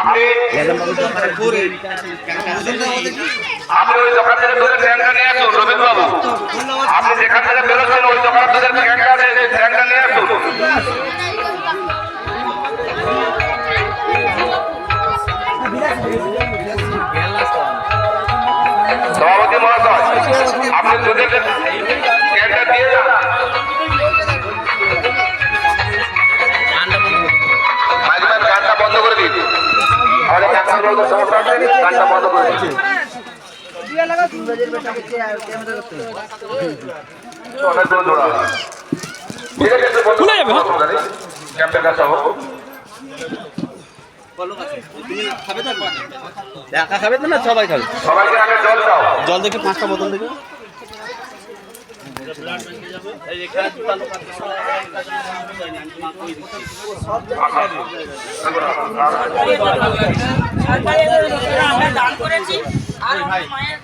আপনি আপনি ওই দোকান থেকে ধরে ট্যাঙ্কা নিয়ে আসুন রবীন্দ্র বাবু আপনি যেখান থেকে বেরোচ্ছেন ওই দোকান থেকে নিয়ে ক্যাম্পের কাছে একা খাবে তো না? সবাই খাবে। সবাইকে আগে জল দাও। জল দেখে পাঁচটা বোতল দেখে। আমরা দান করেছি আর মায়ের